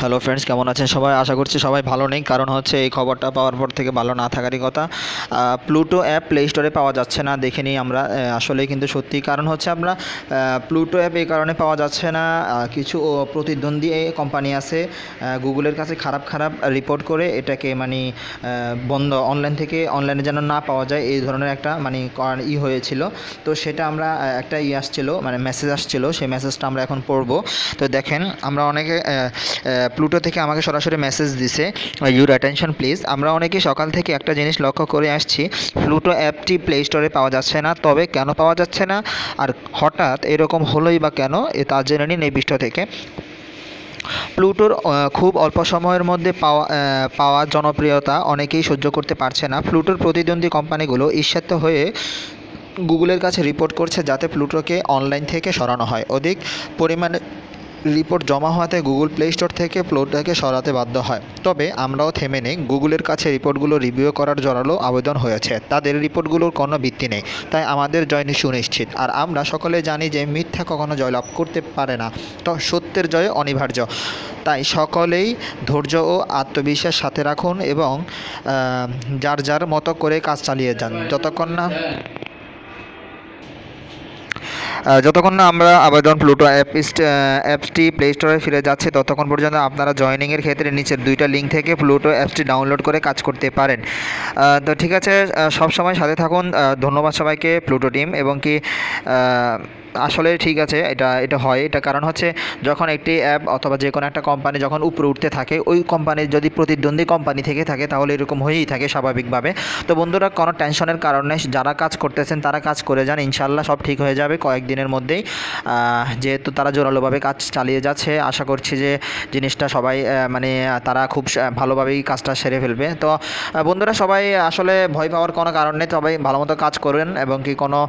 Hello friends কেমন আছেন সবাই? আশা করছি সবাই ভালো নেই। কারণ হচ্ছে এই খবরটা পাওয়ার পর থেকে ভালো না থাকারই কথা। প্লুটো অ্যাপ প্লে স্টোরে পাওয়া যাচ্ছে না দেখে নিই আমরা। আসলে কিন্তু সত্যি। কারণ হচ্ছে আমরা প্লুটো অ্যাপ এই কারণে পাওয়া যাচ্ছে না। কিছু প্রতিদ্বন্দ্বী কোম্পানি আছে। গুগলের কাছে খারাপ খারাপ রিপোর্ট করে এটাকে মানে বন্ধ অনলাইন থেকে অনলাইনে যেন না পাওয়া যায়, এই ধরনের একটা মানে ই হয়েছিল। তো সেটা আমরা একটা ই আসছিল মানে মেসেজ আসছিল। সেই মেসেজটা আমরা এখন পড়ব। তো দেখেন, আমরা অনেকে প্লুটো থেকে আমাকে সরাসরি মেসেজ দিছে ইউর অ্যাটেনশন প্লিজ আমরা অনেকে সকাল থেকে একটা জিনিস লক্ষ্য করে আসছি প্লুটো অ্যাপটি প্লে স্টোরে পাওয়া যাচ্ছে না, তবে কেন পাওয়া যাচ্ছে না? আর হঠাৎ এরকম হলোই বা কেন? এ তা জেনে নিন এই থেকে। প্লুটোর খুব অল্প সময়ের মধ্যে পাওয়া পাওয়া জনপ্রিয়তা অনেকেই সহ্য করতে পারছে না। প্লুটোর প্রতিদ্বন্দ্বী কোম্পানিগুলো ঈর্ষাত্ব হয়ে গুগলের কাছে রিপোর্ট করছে, যাতে প্লুটোকে অনলাইন থেকে সরানো হয়। অধিক পরিমাণে রিপোর্ট জমা হওয়াতে গুগল প্লে স্টোর থেকে প্লুটোকে সরাতে বাধ্য হয়। তবে আমরাও থেমে নেই। গুগলের কাছে রিপোর্টগুলো রিভিউ করার জোরালো আবেদন হয়েছে। তাদের রিপোর্টগুলোর কোনো ভিত্তি নেই। তাই আমাদের জয় সুনিশ্চিত। আর আমরা সকলে জানি যে মিথ্যা কখনো জয়লাভ করতে পারে না। তো সত্যের জয় অনিবার্য। তাই সকলেই ধৈর্য ও আত্মবিশ্বাস সাথে রাখুন এবং যার যার মতো করে কাজ চালিয়ে যান। যতক্ষণ না যতক্ষণ না আমরা আবেদন প্লুটো অ্যাপ অ্যাপসটি প্লে স্টোরে ফিরে যাচ্ছে, ততক্ষণ পর্যন্ত আপনারা জয়নিংয়ের ক্ষেত্রে নিচের দুইটা লিঙ্ক থেকে প্লুটো অ্যাপসটি ডাউনলোড করে কাজ করতে পারেন। তো ঠিক আছে সব সময় সাথে থাকুন। ধন্যবাদ সবাইকে প্লুটো টিম এবং কি আসলে ঠিক আছে, এটা এটা হয়। এটা কারণ হচ্ছে যখন একটি অ্যাপ অথবা যে কোনো একটা কোম্পানি যখন উপরে উঠতে থাকে, ওই কোম্পানির যদি প্রতিদ্বন্দ্বী কোম্পানি থেকে থাকে, তাহলে এরকম হয়েই থাকে স্বাভাবিকভাবে। তো বন্ধুরা, কোনো টেনশনের কারণে যারা কাজ করতেছেন, তারা কাজ করে যান। ইনশাল্লাহ সব ঠিক হয়ে যাবে। কয়েকদিনের মধ্যেই যেহেতু তারা জোরালোভাবে কাজ চালিয়ে যাচ্ছে, আশা করছি যে জিনিসটা সবাই মানে তারা খুব ভালোভাবেই কাজটা সেরে ফেলবে। তো বন্ধুরা সবাই আসলে ভয় পাওয়ার কোনো কারণ নেই সবাই ভালো মতো কাজ করবেন এবং কি কোনো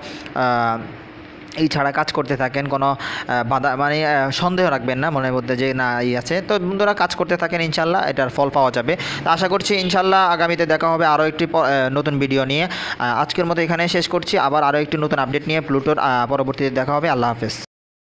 এই ছাড়া কাজ করতে থাকেন, কোনো বাধা মানে সন্দেহ রাখবেন না মনের মধ্যে যে না ই আছে। তো বন্ধুরা কাজ করতে থাকেন ইনশাল্লাহ, এটার ফল পাওয়া যাবে। তো আশা করছি ইনশাল্লাহ আগামীতে দেখা হবে আরও একটি নতুন ভিডিও নিয়ে। আজকের মতো এখানে শেষ করছি। আবার আরও একটি নতুন আপডেট নিয়ে প্লুটোর পরবর্তীতে দেখা হবে। আল্লাহ হাফেজ।